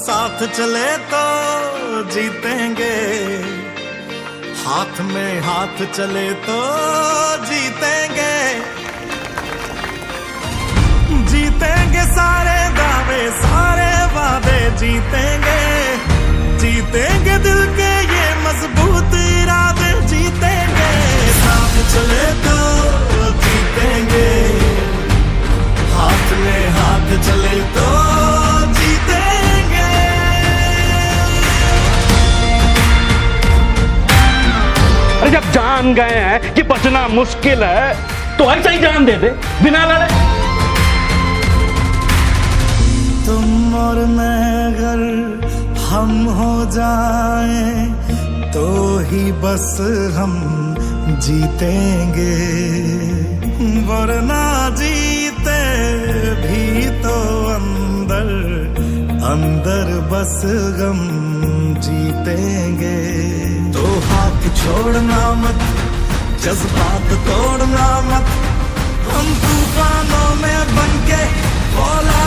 साथ चले तो जीतेंगे। हाथ में हाथ चले तो जीतेंगे। जीतेंगे सारे दावे, सारे वादे जीतेंगे। जीतेंगे दिल के ये मज़बूत इरादे, जीतेंगे। साथ चले तो गए हैं कि बचना मुश्किल है। तो ऐसा ही जान दे दे बिना लड़े। तुम और मैं अगर हम हो जाए तो ही बस हम जीतेंगे। वरना जीते भी तो अंदर अंदर बस गम जीतेंगे। तो हाथ छोड़ना मत जज्बात तोड़ना मत हम तूफानों में बनके बोला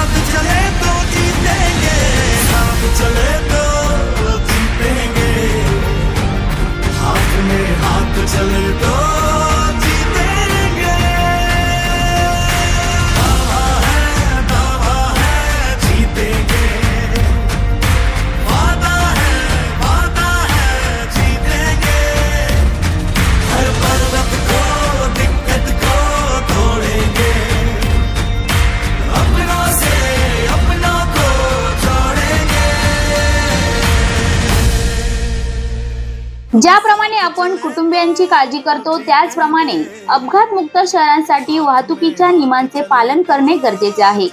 ज्याप्रमाणे आपण कुटुंबियांची काळजी करतो त्याचप्रमाणे अपघातमुक्त शहरांसाठी वाहतुकीच्या नियमांचे पालन करणे गरजेचे आहे.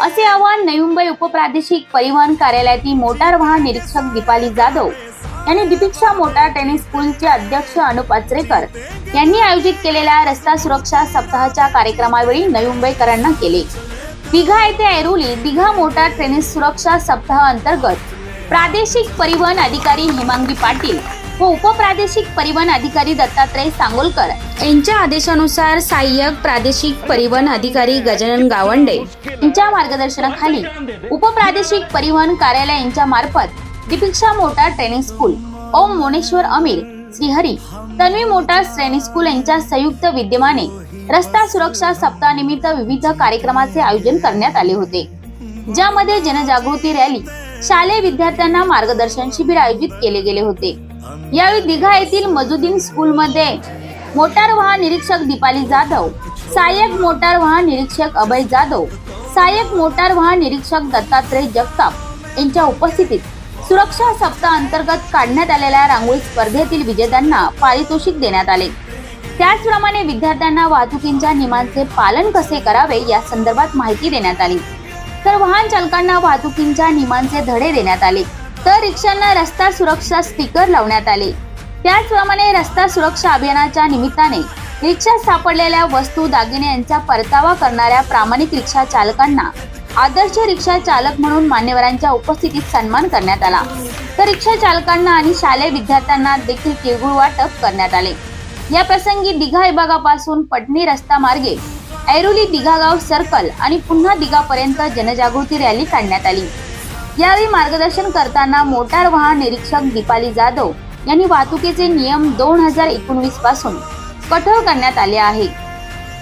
असे आवाहन नवी मुंबई उपप्रादेशिक परिवहन कार्यालयातील मोटार वाहन निरीक्षक दीपाली जाधव यांनी दीपिक्षा मोटार टेनिस स्कूलचे अध्यक्ष अनुप अचरेकर यांनी आयोजित केलेल्या रस्ता सुरक्षा सप्ताहाच्या कार्यक्रमावेळी नवी मुंबईकरांना केले. दिघा येथे ऐरोली दिघा मोटार टेनिस सुरक्षा सप्ताह अंतर्गत प्रादेशिक परिवहन अधिकारी हेमांगी पाटील व उपप्रादेशिक परिवहन अधिकारी दत्तात्रय सांगोलकर यांच्या आदेशानुसार सहाय्यक प्रादेशिक परिवहन अधिकारी गजानन गावंडे यांच्या मार्गदर्शनाखाली उपप्रादेशिक परिवहन कार्यालय यांच्या मार्फत Dipiksha motor training school Om Moneshwar Amir Shrihari Tanvi motor training school यांच्या संयुक्त विद्यमाने रस्ता सुरक्षा सप्ताहानिमित्त विविध कार्यक्रमाचे आयोजन करण्यात आले होते. ज्यामध्ये जनजागृती रॅली शालेय विद्यार्थ्यांना मार्गदर्शन शिबिर आयोजित केले गेले होते. यावेळी दिघा येथील मजुदीन स्कूलमध्ये मोटार वाहन निरीक्षक दीपाली जाधव सहाय्यक मोटार वाहन निरीक्षक अभय जाधव सहाय्यक मोटार वाहन निरीक्षक दत्तात्रय जगताप यांच्या उपस्थितीत सुरक्षा सप्ताह अंतर्गत काढण्यात आलेल्या रांगोळी स्पर्धेतील विजेत्यांना पारितोषिक देण्यात आले. त्याचप्रमाणे विद्यार्थ्यांना वाहतुकीच्या नियमांचे पालन कसे करावे या संदर्भात माहिती देण्यात आली. तर वाहन चालकांना वाहतुकीच्या नियमांचे धडे देण्यात आले. तर रिक्षांना रस्ता सुरक्षा स्टिकर लावण्यात आले. त्याचप्रमाणे रस्ता सुरक्षा अभियानाच्या निमित्ताने रिक्षात सापडलेल्या वस्तू दागिने यांचा परतावा करणाऱ्या प्रामाणिक रिक्षा चालकांना आदर्श रिक्षा चालक म्हणून मान्यवरांच्या उपस्थितीत सन्मान करण्यात आला. तर रिक्षा चालकांना आणि शालेय विद्यार्थ्यांना देखील तिळगुळ वाटप करण्यात आले. या प्रसंगी दिघा विभागापासून पटणी रस्ता मार्गे ऐरोली दिघागाव सर्कल आणि पुन्हा दिघापर्यंत जनजागृती रॅली काढण्यात आली. यावेळी मार्गदर्शन करताना मोटार वाहन निरीक्षक दीपाली जाधव यांनी वाहतुकीचे नियम दोन हजार एकोणवीसपासून कठोर करण्यात आले आहे.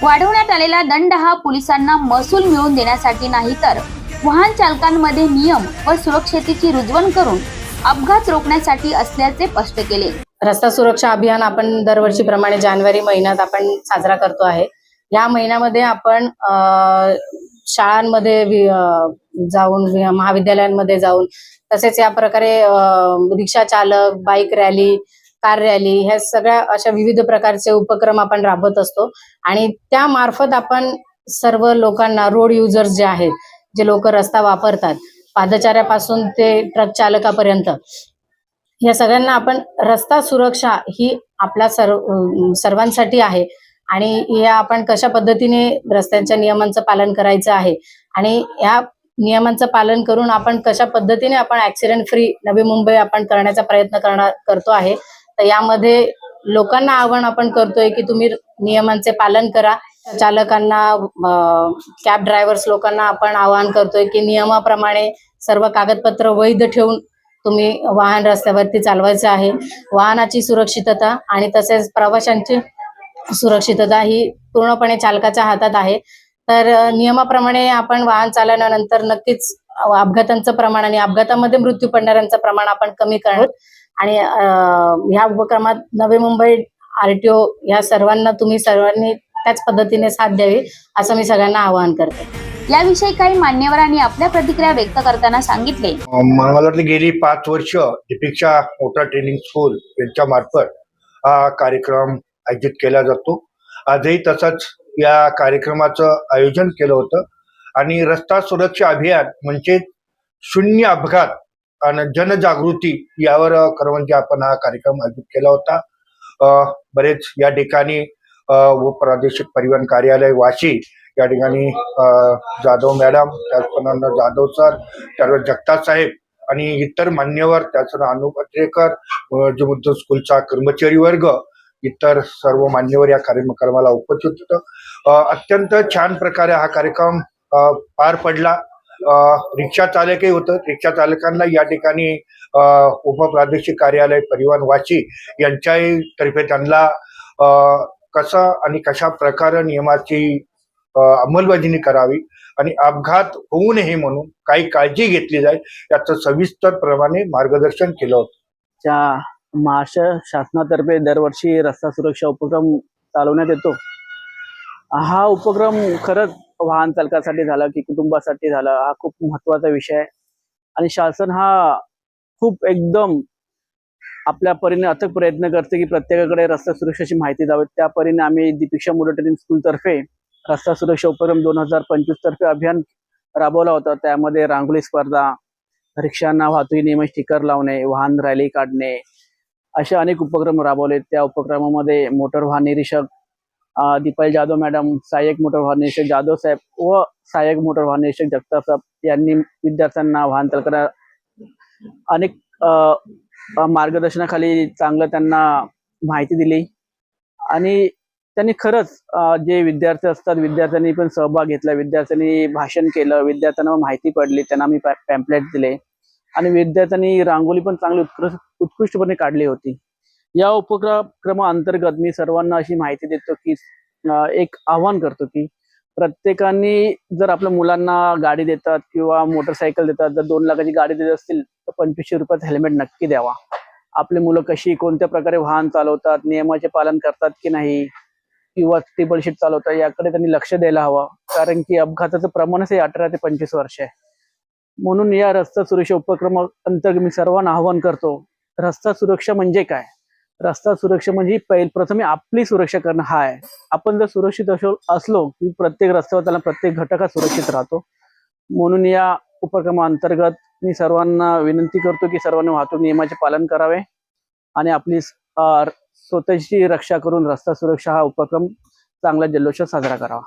वाढवण्यात आलेला दंड हा पोलिसांना महसूल मिळवून देण्यासाठी नाही तर वाहन चालकांमध्ये नियम व सुरक्षतेची रुजवण करून अपघात रोखण्यासाठी असल्याचे स्पष्ट केले. रस्ता सुरक्षा अभियान आपण दरवर्षीप्रमाणे जानेवारी महिन्यात आपण साजरा करतो आहे. या महिन्यामध्ये आपण शाळांमध्ये जाऊन महाविद्यालयांमध्ये जाऊन तसेच या प्रकारे रिक्षा चालक बाईक रॅली कार रॅली ह्या सगळ्या अशा विविध प्रकारचे उपक्रम आपण राबवत असतो. आणि त्यामार्फत आपण सर्व लोकांना रोड युजर्स जे आहेत जे लोक रस्ता वापरतात पादचाऱ्यापासून ते ट्रक चालकापर्यंत या सगळ्यांना आपण रस्ता सुरक्षा ही आपला सर्व सर्वांसाठी आहे. आणि या आपण कशा पद्धतीने रस्त्यांच्या नियमांचं पालन करायचं आहे? आणि या नियमांचं पालन करून आपण कशा पद्धतीने आपण ऍक्सिडेंट फ्री नवी मुंबई आपण करण्याचा प्रयत्न करणार करतो आहे? तर यामध्ये लोकांना आव्हान आपण करतोय की तुम्ही नियमांचे पालन करा. चालकांना कॅब ड्रायव्हर्स लोकांना आपण आवाहन करतोय की नियमाप्रमाणे सर्व कागदपत्र वैध ठेवून तुम्ही वाहन रस्त्यावरती चालवायचं आहे. वाहनाची सुरक्षितता आणि तसेच प्रवाशांची सुरक्षितता ही पूर्णपणे चालकाच्या हातात आहे. तर नियमाप्रमाणे आपण वाहन चालवल्यानंतर नक्कीच अपघातांचं प्रमाण आणि अपघातामध्ये मृत्यू पडणाऱ्यांचं प्रमाण आपण कमी करणार. आणि ह्या उपक्रमात नवी मुंबई आरटीओ या सर्वांना तुम्ही सर्वांनी त्याच पद्धतीने साथ द्यावी असं मी सगळ्यांना आवाहन करते. याविषयी काही मान्यवरांनी आपल्या प्रतिक्रिया व्यक्त करताना सांगितले. मला वाटतं गेली पाच वर्ष दीपिक्षा मोटर ट्रेनिंग स्कूल यांच्या मार्फत हा कार्यक्रम आयोजित केला जातो. आजही तसंच या कार्यक्रमाचं आयोजन केलं होतं. आणि रस्ता सुरक्षा अभियान म्हणजे शून्य अपघात आणि जनजागृती यावर खरं म्हणजे आपण हा कार्यक्रम आयोजित केला होता. बरेच या ठिकाणी व प्रादेशिक परिवहन कार्यालय वाशी या ठिकाणी जाधव मॅडम त्याचप्रमाणे जाधव सर त्यावर जगताप साहेब आणि इतर मान्यवर त्याचं अनुपत्रेकर जे स्कूलचा कर्मचारी वर्ग इतर सर्व मान्यवर या कार्यक्रमाला उपस्थित होतं. अत्यंत छान प्रकारे हा कार्यक्रम अ, पार पडला. रिक्षा चालकही होतं. रिक्षा चालकांना या ठिकाणी उपप्रादेशिक कार्यालय परिवहन वाशी यांच्याही तर्फे त्यांना कसा कसं आणि कशा प्रकारे नियमाची अंमलबजावणी करावी आणि अपघात होऊ नये म्हणून काही काळजी घेतली जाईल याचं सविस्तर प्रमाणे मार्गदर्शन केलं होतं. महाराष्ट्र शासनातर्फे दरवर्षी रस्ता सुरक्षा उपक्रम चालवण्यात येतो. हा उपक्रम खरंच वाहन चालकासाठी झाला की कुटुंबासाठी झाला हा खूप महत्त्वाचा विषय आहे. आणि शासन हा खूप एकदम आपल्या परीने अथक प्रयत्न करते की प्रत्येकाकडे रस्ता सुरक्षेची माहिती द्यावी. त्या परीने आम्ही दीपिक्षा मोटर स्कूलतर्फे स्कूल तर्फे रस्ता सुरक्षा उपक्रम दोन हजार पंचवीस तर्फे अभियान राबवला होता. त्यामध्ये रांगोळी स्पर्धा रिक्षांना वाहतुकी नियम स्टिकर लावणे वाहन रॅली काढणे असे अनेक उपक्रम राबवले त्या उपक्रमामध्ये मोटर वाहन निरीक्षक अं, दीपाली जाधव मॅडम सहाय्यक मोटर वाहन निरीक्षक जाधव साहेब व सहाय्यक मोटर वाहन निरीक्षक जगताप साहेब यांनी विद्यार्थ्यांना वाहन चालकांना अनेक मार्गदर्शनाखाली चांगलं त्यांना माहिती दिली. आणि त्यांनी खरंच जे विद्यार्थी असतात विद्यार्थ्यांनी पण सहभाग घेतला विद्यार्थ्यांनी भाषण केलं विद्यार्थ्यांना माहिती पडली त्यांना आम्ही पॅम्पलेट दिले. आणि विद्यार्थ्यांनी रांगोळी पण चांगली उत्कृष्ट उत्कृष्टपणे काढली होती. या उपक्रमाअंतर्गत मी सर्वांना अशी माहिती देतो की एक आव्हान करतो की प्रत्येकाने जर आपल्या मुलांना गाडी देतात किंवा मोटरसायकल देतात जर दोन लाखाची गाडी देत असतील तर पंचवीसशे रुपयात हेल्मेट नक्की द्यावा. आपली मुलं कशी कोणत्या प्रकारे वाहन चालवतात नियमाचे पालन करतात की नाही किंवा टेबल शीट चालवतात याकडे त्यांनी लक्ष द्यायला हवं. कारण की अपघाताचं प्रमाणच हे अठरा ते पंचवीस वर्ष आहे. म्हणून या रस्ता सुरक्षा उपक्रमा अंतर्गत मी सर्वांना आवाहन करतो. रस्ता सुरक्षा म्हणजे काय? रस्ता सुरक्षा म्हणजे पहिल प्रथमे आपली सुरक्षा करणं हा आहे. आपण जर सुरक्षित असो असलो की प्रत्येक रस्त्यावर त्याला प्रत्येक घटक हा सुरक्षित राहतो. म्हणून या उपक्रमाअंतर्गत मी सर्वांना विनंती करतो की सर्वांनी वाहतूक नियमाचे पालन करावे आणि आपली स्वतःची रक्षा करून रस्ता सुरक्षा हा उपक्रम चांगल्या जल्लोषात साजरा करावा.